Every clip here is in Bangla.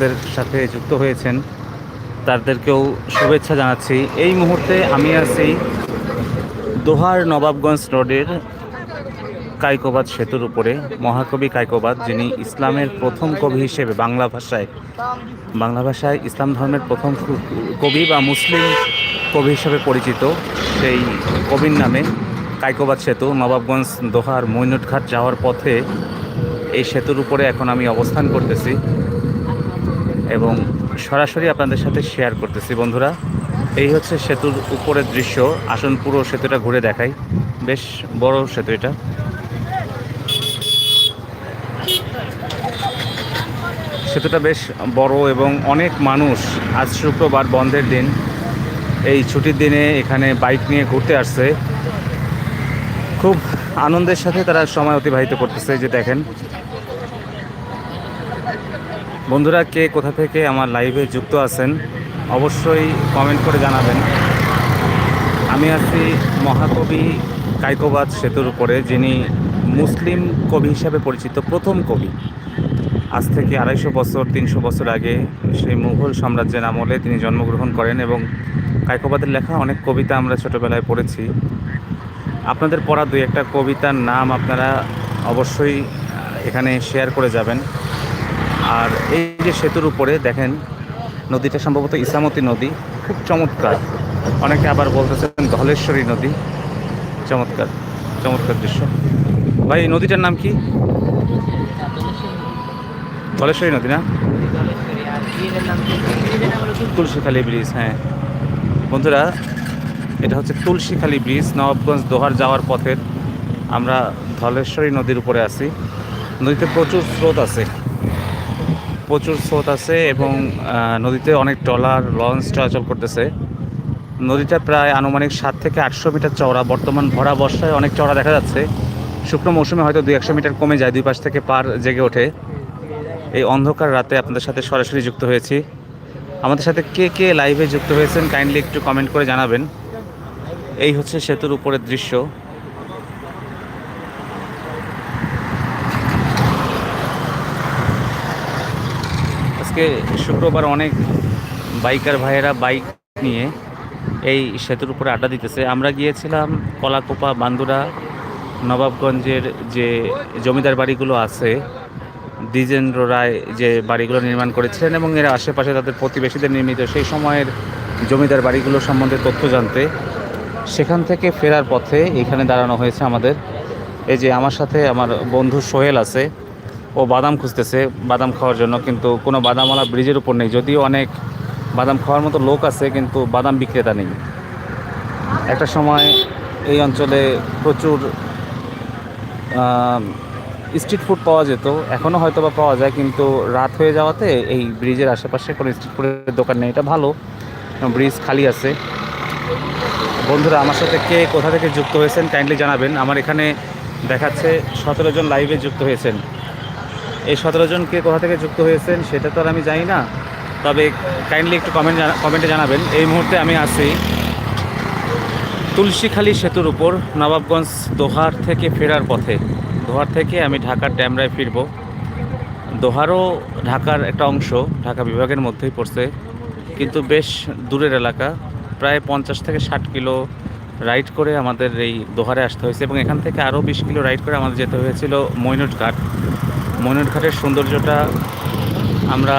আমাদের সাথে যুক্ত হয়েছেন। তাদেরকেও শুভেচ্ছা জানাচ্ছি। এই মুহূর্তে আমি আছি দোহার নবাবগঞ্জ রোডের কাইকোবাদ সেতুর উপরে, মহাকবি কাইকোবাদ, যিনি ইসলামের প্রথম কবি হিসেবে বাংলা ভাষায় বাংলা ভাষায় ইসলাম ধর্মের প্রথম কবি বা মুসলিম কবি হিসেবে পরিচিত, সেই কবির নামে কাইকোবাদ সেতু, নবাবগঞ্জ দোহার মৈনুটঘাট যাওয়ার পথে এই সেতুর উপরে এখন আমি অবস্থান করতেছি। এবং সরাসরি আপনাদের সাথে শেয়ার করতেছি বন্ধুরা। এই হচ্ছে সেতুর উপরের দৃশ্য। আসুন পুরো সেতুটা ঘুরে দেখাই। বেশ বড় সেতু এটা। সেতুটা বেশ বড় এবং অনেক মানুষ আজ শুক্রবার বন্ধের দিন। এই ছুটির দিনে এখানে বাইক নিয়ে ঘুরতে আসছে। খুব আনন্দের সাথে তারা সময় অতিবাহিত করতেছে যে দেখেন। বন্ধুরা, কে কোথা থেকে আমার লাইভে যুক্ত আছেন, অবশ্যই কমেন্ট করে জানাবেন। আমি আছি মহাকবি কাইকোবাদ সেতুর উপরে, যিনি মুসলিম কবি হিসাবে পরিচিত প্রথম কবি। আজ থেকে আড়াইশো বছর, তিনশো বছর আগে সেই মুঘল সাম্রাজ্যের আমলে তিনি জন্মগ্রহণ করেন এবং কাইকোবাদের লেখা অনেক কবিতা আমরা ছোটোবেলায় পড়েছি। আপনাদের পড়া দুই একটা কবিতার নাম আপনারা অবশ্যই এখানে শেয়ার করে যাবেন। আর এই যে সেতুর উপরে দেখেন, নদীটা সম্ভবত ইসামতি নদী, খুব চমৎকার। অনেকে আবার বলতেছেন ধলেশ্বরী নদী, চমৎকার চমৎকার দৃশ্য। ভাই নদীটার নাম কি? ধলেশ্বরী নদী না? তুলসীখালী ব্রিজ হ্যাঁ। বন্ধুরা, এটা হচ্ছে তুলসীখালী ব্রিজ, নবাবগঞ্জ দোহার যাওয়ার পথের। আমরা ধলেশ্বরী নদীর উপরে আছি। নদীতে প্রচুর স্রোত আছে। প্রচুর স্রোত আছে এবং নদীতে অনেক ট্রলার, লঞ্চ চলাচল করতেছে। নদীটা প্রায় আনুমানিক সাত থেকে আটশো মিটার চওড়া। বর্তমান ভরা বর্ষায় অনেক চওড়া দেখা যাচ্ছে। শুকনো মৌসুমে হয়তো দুই একশো মিটার কমে যায়, দুই পাশ থেকে পার জেগে ওঠে। এই অন্ধকার রাতে আপনাদের সাথে সরাসরি যুক্ত হয়েছি। আমাদের সাথে কে কে লাইভে যুক্ত হয়েছেন, কাইন্ডলি একটু কমেন্ট করে জানাবেন। এই হচ্ছে সেতুর উপরের দৃশ্য। আজকে শুক্রবার অনেক বাইকার ভাইয়েরা বাইক নিয়ে এই সেতুর উপরে আড্ডা দিতেছে। আমরা গিয়েছিলাম কলাকোপা বান্দুরা নবাবগঞ্জের যে জমিদার বাড়িগুলো আছে, দ্বিজেন্দ্র রায় যে বাড়িগুলো নির্মাণ করেছিলেন এবং এর আশেপাশে তাদের প্রতিবেশীদের নির্মিত সেই সময়ের জমিদার বাড়িগুলো সম্বন্ধে তথ্য জানতে, সেখান থেকে ফেরার পথে এখানে দাঁড়ানো হয়েছে আমাদের। এই যে আমার সাথে আমার বন্ধু সোহেল আছে ও বাদাম খুঁজতেছে, বাদাম খাওয়ার জন্য, কিন্তু কোনো বাদামওয়ালা ব্রিজের উপর নেই। যদিও অনেক বাদাম খাওয়ার মতো লোক আছে, কিন্তু বাদাম বিক্রেতা নেই। একটা সময় এই অঞ্চলে প্রচুর স্ট্রিট ফুড পাওয়া যেত। এখনও হয়তো বা পাওয়া যায়, কিন্তু রাত হয়ে যাওয়াতে এই ব্রিজের আশেপাশে কোনো স্ট্রিট ফুডের দোকান নেই। এটা ভালো ব্রিজ খালি আছে। বন্ধুরা, আমার সাথে কে কোথা থেকে যুক্ত হয়েছেন কাইন্ডলি জানাবেন। আমার এখানে দেখাচ্ছে, সতেরো জন লাইভে যুক্ত হয়েছেন। এই সতেরো জন কে কোথা থেকে যুক্ত হয়েছেন সেটা তো আর আমি জানি না। তবে কাইন্ডলি একটু কমেন্ট কমেন্টে জানাবেন। এই মুহূর্তে আমি আছি তুলসীখালী সেতুর উপর, নবাবগঞ্জ দোহার থেকে ফেরার পথে। দোহার থেকে আমি ঢাকার ড্যামরায় ফিরব। দোহারও ঢাকার একটা অংশ, ঢাকা বিভাগের মধ্যেই পড়ছে। কিন্তু বেশ দূরের এলাকা, প্রায় পঞ্চাশ থেকে ষাট কিলো রাইড করে আমাদের এই দোহারে আসতে হয়েছে এবং এখান থেকে আরও বিশ কিলো রাইড করে আমাদের যেতে হয়েছিল মৈনট ঘাট। ঘাটের সৌন্দর্যটা আমরা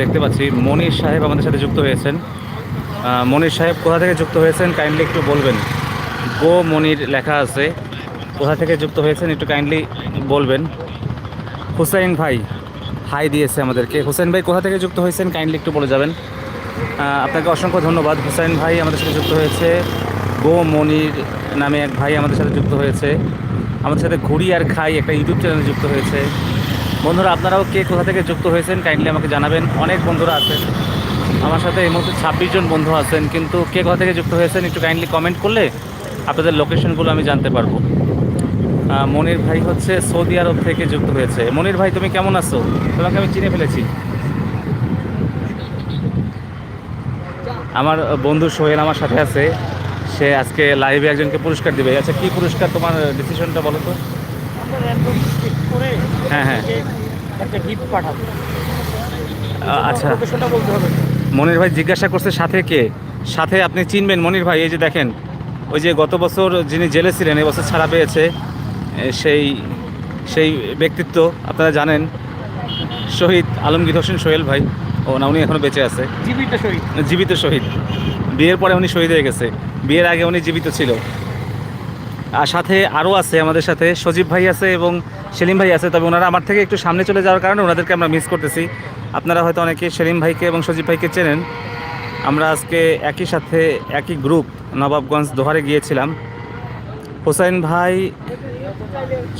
দেখতে পাচ্ছি। মনির সাহেব আমাদের সাথে যুক্ত হয়েছেন। মনির সাহেব কোথা থেকে যুক্ত হয়েছেন কাইন্ডলি একটু বলবেন। গো মনির লেখা আছে। কোথা থেকে যুক্ত হয়েছেন একটু কাইন্ডলি বলবেন। হুসাইন ভাই, হাই দিয়েছে আমাদেরকে। হুসেন ভাই, কোথা থেকে যুক্ত হয়েছেন কাইন্ডলি একটু বলে যাবেন। আপনাকে অসংখ্য ধন্যবাদ। হুসাইন ভাই আমাদের সাথে যুক্ত হয়েছে। গো মনির নামে এক ভাই আমাদের সাথে যুক্ত হয়েছে। আমাদের সাথে ঘুরি আর খাই একটা ইউটিউব চ্যানেলে যুক্ত হয়েছে। বন্ধুরা, আপনারাও কে কোথা থেকে যুক্ত হয়েছেন কাইন্ডলি আমাকে জানাবেন। অনেক বন্ধুরা আছেন। আমার সাথে এই মুহূর্তে ছাব্বিশ জন বন্ধু আছেন, কিন্তু কে কোথা থেকে যুক্ত হয়েছেন একটু কাইন্ডলি কমেন্ট করলে আপনাদের লোকেশনগুলো আমি জানতে পারব। মনির ভাই হচ্ছে সৌদি আরব থেকে যুক্ত হয়েছে। মনির ভাই, তুমি কেমন আছো? তোমাকে আমি চিনে ফেলেছি। আমার বন্ধু সোহেল আমার সাথে আছে। সে আজকে লাইভে একজনকে পুরস্কার দিবে। আচ্ছা কি পুরস্কার তোমার ডিসিশনটা বলো তো? হ্যাঁ, হ্যাঁ। একটা গিফট পাঠাবো। আচ্ছা। মনির ভাই জিজ্ঞাসা করছে সাথে কে? সাথে আপনি চিনবেন মনির ভাই এই যে দেখেন ওই যে গত বছর যিনি জেলে ছিলেন এবছর ছাড়া পেয়েছে সেই সেই ব্যক্তিত্ব আপনারা জানেন। শহীদ আলমগীর হোসেন সোহেল ভাই। ও না উনি এখনও বেঁচে আছে। জীবিত শরীর জীবিত শহীদ। বিয়ের পরে উনি শহীদ হয়ে গেছে। বিয়ের আগে উনি জীবিত ছিল। আর সাথে আরও আছে আমাদের সাথে সজীব ভাই আছে এবং সেলিম ভাই আছে। তবে ওনারা আমার থেকে একটু সামনে চলে যাওয়ার কারণে ওনাদেরকে আমরা মিস করতেছি। আপনারা হয়তো অনেকে সেলিম ভাইকে এবং সজীব ভাইকে চেনেন। আমরা আজকে একই সাথে একই গ্রুপ নবাবগঞ্জ দোহারে গিয়েছিলাম। হোসাইন ভাই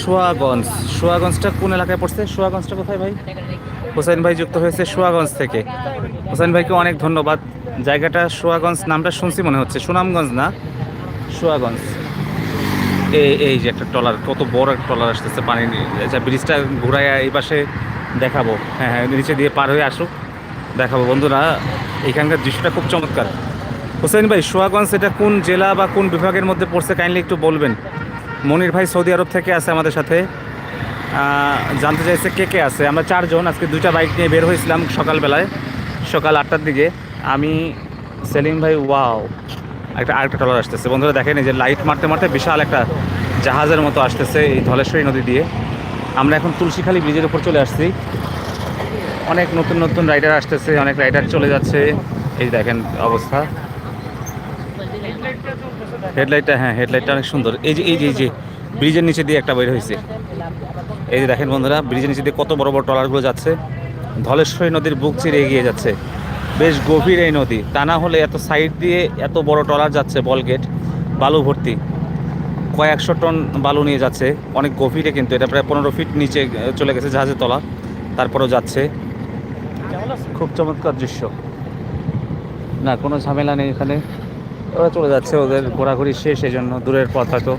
সোয়াগঞ্জ। সোয়াগঞ্জটা কোন এলাকায় পড়ছে? সোয়াগঞ্জটা কোথায় ভাই? হোসেন ভাই যুক্ত হয়েছে সোয়াগঞ্জ থেকে। হোসেন ভাইকে অনেক ধন্যবাদ। জায়গাটা সোয়াগঞ্জ নামটা শুনছি মনে হচ্ছে। সুনামগঞ্জ না? সোয়াগঞ্জ। এই এই যে একটা ট্রলার, কত বড় একটা ট্রলার আসতেছে পানি। আচ্ছা ব্রিজটা ঘুরায় এই পাশে দেখাবো। হ্যাঁ হ্যাঁ নিচে দিয়ে পার হয়ে আসুক। দেখাবো। বন্ধুরা, এখানকার দৃশ্যটা খুব চমৎকার। হোসেন ভাই, সোয়াগঞ্জ এটা কোন জেলা বা কোন বিভাগের মধ্যে পড়ছে, কাইন্ডলি একটু বলবেন? মনির ভাই সৌদি আরব থেকে আছে আমাদের সাথে। জানতে চাইছে কে কে আছে। আমরা চারজন, আজকে দুইটা বাইক নিয়ে বের হয়েছিলাম সকালবেলায়, সকাল আটটার দিকে। আমি, সেলিম ভাই, ওয়াও, একটা, আরেকটা ট্রলার আসতেছে। বন্ধুরা দেখেন যে লাইট মারতে মারতে বিশাল একটা জাহাজের মতো আসতেছে এই ধলেশ্বরী নদী দিয়ে। আমরা এখন তুলসীখালী ব্রিজের উপর চলে আসছি। অনেক নতুন নতুন রাইডার আসতেছে, অনেক রাইডার চলে যাচ্ছে। এই দেখেন অবস্থা। হেডলাইটটা হ্যাঁ হেডলাইটটা অনেক সুন্দর। এই যে এই যে এই যে, ব্রিজের নিচে দিয়ে একটা বের হয়েছে। এই যে দেখেন বন্ধুরা, ব্রিজের নিচে কত বড় বড় ট্রলারগুলো যাচ্ছে। ধলেশ্বরী নদীর বুক চিরে এগিয়ে যাচ্ছে। বেশ গভীর এই নদী। তা না হলে এত সাইড দিয়ে এত বড় ট্রলার যাচ্ছে বলগেট বালু ভর্তি। কয়েকশো টন বালু নিয়ে যাচ্ছে। অনেক গভীরে কিন্তু, এটা প্রায় পনেরো ফিট নিচে চলে গেছে জাহাজের তলা। তারপরেও যাচ্ছে। খুব চমৎকার দৃশ্য। না, কোনো ঝামেলা নেই এখানে। ওরা চলে যাচ্ছে, ওদের ঘোরাঘুরি শেষ এই জন্য দূরের পথ হয়তো।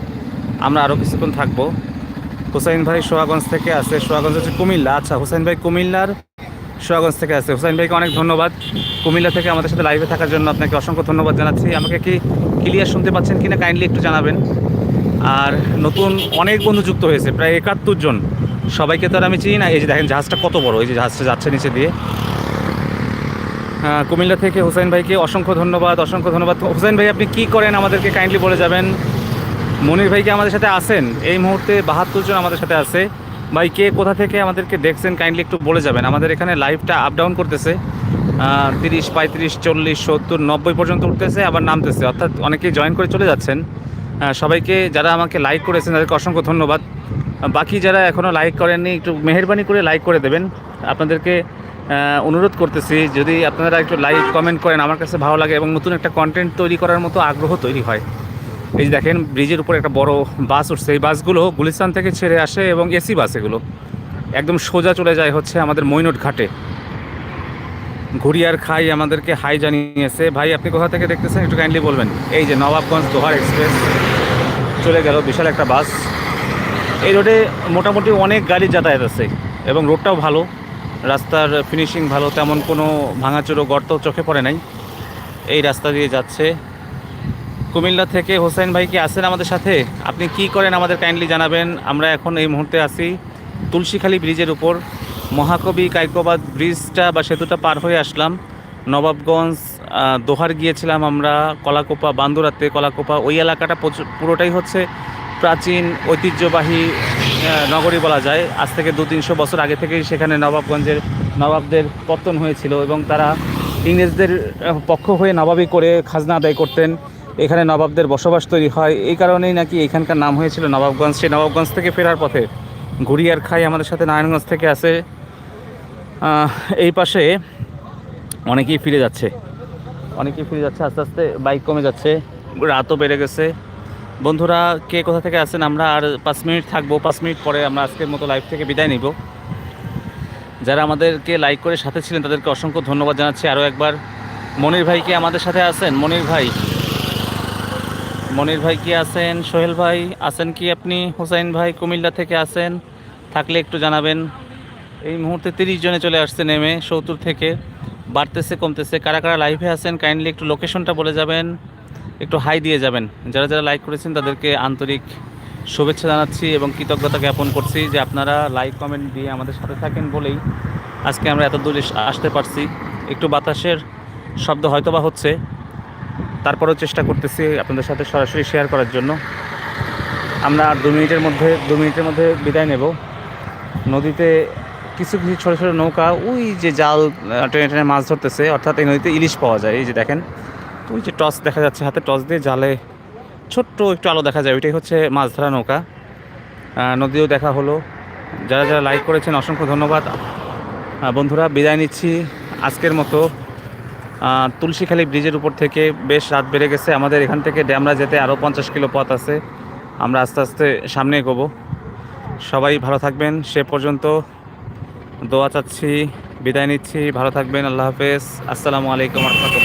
আমরা আরও কিছুক্ষণ থাকব। হুসাইন ভাই সোহাগঞ্জ থেকে আছে সোহাগঞ্জ হচ্ছে কুমিল্লা। আচ্ছা হুসাইন ভাই কুমিল্লার সোহাগঞ্জ থেকে আছে। হুসাইন ভাইকে অনেক ধন্যবাদ। কুমিল্লা থেকে আমাদের সাথে লাইভে থাকার জন্য আপনাকে অসংখ্য ধন্যবাদ জানাচ্ছি। আমাকে কি ক্লিয়ার শুনতে পাচ্ছেন কিনা কাইন্ডলি একটু জানাবেন। আর নতুন অনেক বন্ধু যুক্ত হয়েছে প্রায় একাত্তর জন। সবাইকে তো আর আমি চিনি না। এই যে দেখেন জাহাজটা কত বড় এই যে জাহাজটা যাচ্ছে নিচে দিয়ে। হ্যাঁ, কুমিল্লা থেকে হুসাইন ভাইকে অসংখ্য ধন্যবাদ অসংখ্য ধন্যবাদ। হুসাইন ভাই আপনি কি করেন আমাদেরকে কাইন্ডলি বলে যাবেন? মনির ভাইকে আমাদের সাথে আছেন? এই মুহূর্তে বাহাত্তর জন আমাদের সাথে আছে। ভাই, কে কোথা থেকে আমাদেরকে দেখছেন কাইন্ডলি একটু বলে যাবেন। আমাদের এখানে লাইভটা আপ ডাউন করতেছে। তিরিশ, পঁয়ত্রিশ, চল্লিশ, সত্তর, নব্বই পর্যন্ত উঠতেছে, আবার নামতেছে। অর্থাৎ অনেকেই জয়েন করে চলে যাচ্ছেন। সবাইকে যারা আমাকে লাইক করেছেন, তাদেরকে অসংখ্য ধন্যবাদ। বাকি যারা এখনও লাইক করেননি, একটু মেহরবানি করে লাইক করে দেবেন। আপনাদেরকে অনুরোধ করতেছি, যদি আপনারা একটু লাইক কমেন্ট করেন, আমার কাছে ভালো লাগে এবং নতুন একটা কন্টেন্ট তৈরি করার মতো আগ্রহ তৈরি হয়। এই দেখেন, ব্রিজের উপর একটা বড় বাস উঠছে। এই বাসগুলো গুলিস্তান থেকে ছেড়ে আসে এবং এসি বাস এগুলো। একদম সোজা চলে যায় হচ্ছে আমাদের মৈনট ঘাটে। ঘুরিয়ার খাই আমাদেরকে হাই জানিয়েছে, ভাই, আপনি কোথা থেকে দেখতেছেন? একটু কাইন্ডলি বলবেন। এই যে নবাবগঞ্জ দোহার এক্সপ্রেস চলে গেল, বিশাল একটা বাস। এই রোডে মোটামুটি অনেক গাড়ি যাতায়াত আছে এবং রোডটাও ভালো। রাস্তার ফিনিশিং ভালো, তেমন কোনো ভাঙাচোরো গর্ত চোখে পড়ে নাই। এই রাস্তা দিয়ে যাচ্ছে। কুমিল্লা থেকে হোসেন ভাই কি আছেন আমাদের সাথে? আপনি কি করেন আমাদের কাইন্ডলি জানাবেন। আমরা এখন এই মুহূর্তে আছি তুলসীখালী ব্রিজের উপর। মহাকবি কাইকোবাদ ব্রিজটা বা সেতুটা পার হয়ে আসলাম। নবাবগঞ্জ দোহার গিয়েছিলাম আমরা, কলাকোপা, বান্দুরাতে কলাকোপা। ওই এলাকাটা পুরোটাই হচ্ছে প্রাচীন ঐতিহ্যবাহী নগরী বলা যায়। আজ থেকে দু তিনশো বছর আগে থেকেই সেখানে নবাবগঞ্জের নবাবদের পতন হয়েছিল এবং তারা ইংরেজদের পক্ষ হয়ে নবাবি করে খাজনা আদায় করতেন। এখানে নবাবদের বসবাস তৈরি হয়। এই কারণেই নাকি এখানকার নাম হয়েছিল নবাবগঞ্জ। সেই নবাবগঞ্জ থেকে ফেরার পথে ঘুরিয়ার খাই আমাদের সাথে নারায়ণগঞ্জ থেকে আহ, এই পাশে অনেকেই ফিরে যাচ্ছে। অনেকেই ফিরে যাচ্ছে আস্তে আস্তে বাইক কমে যাচ্ছে। রাতও বেড়ে গেছে। বন্ধুরা কে কোথা থেকে আছেন আমরা? আর পাঁচ মিনিট থাকব পাঁচ মিনিট পরে আমরা আজকের মতো লাইভ থেকে বিদায় নিব। যারা আমাদেরকে লাইক করে সাথে ছিলেন তাদেরকে অসংখ্য ধন্যবাদ জানাচ্ছি। আরও একবার মনির ভাই কি আমাদের সাথে আছেন। মনির ভাই মনির ভাই কি আছেন? সোহেল ভাই, আছেন কি আপনি? হোসাইন ভাই, কুমিল্লা থেকে আছেন? থাকলে একটু জানাবেন। এই মুহূর্তে তিরিশ জনে চলে আসছে নেমে, সত্তর থেকে। বাড়তেছে, কমতেছে। কারা কারা লাইভে আছেন কাইন্ডলি একটু লোকেশনটা বলে যাবেন। একটু হাই দিয়ে যাবেন। যারা যারা লাইক করেছেন, তাদেরকে আন্তরিক শুভেচ্ছা জানাচ্ছি এবং কৃতজ্ঞতা জ্ঞাপন করছি যে আপনারা লাইক কমেন্ট দিয়ে আমাদের সাথে থাকেন বলেই আজকে আমরা এত দূরে আসতে পারছি। একটু বাতাসের শব্দ হয়তো বা হচ্ছে। তারপরেও চেষ্টা করতেছি আপনাদের সাথে সরাসরি শেয়ার করার জন্য। আমরা আর দু মিনিটের মধ্যে, দু মিনিটের মধ্যে বিদায় নেব। নদীতে কিছু কিছু ছোটো ছোটো নৌকা, ওই যে জাল টেনে টেনে মাছ ধরতেছে, অর্থাৎ এই নদীতে ইলিশ পাওয়া যায়, এই যে দেখেন। ওই যে টস দেখা যাচ্ছে হাতে, টস দিয়ে জালে ছোট্ট একটু আলো দেখা যায়, ওইটাই হচ্ছে মাছ ধরা নৌকা। নদীও দেখা হলো। যারা যারা লাইক করেছেন, অসংখ্য ধন্যবাদ। বন্ধুরা, বিদায় নিচ্ছি আজকের মতো। তুলসীখালী ব্রিজের উপর থেকে বেশ রাত বেড়ে গেছে। আমাদের এখান থেকে ড্যামরা যেতে আরও পঞ্চাশ কিলো পথ আছে। আমরা আস্তে আস্তে সামনে এগোবো। সবাই ভালো থাকবেন। সে পর্যন্ত দোয়া চাচ্ছি, বিদায় নিচ্ছি। ভালো থাকবেন। আল্লাহ হাফেজ। আসসালামু আলাইকুম রহমতুল্লাহ।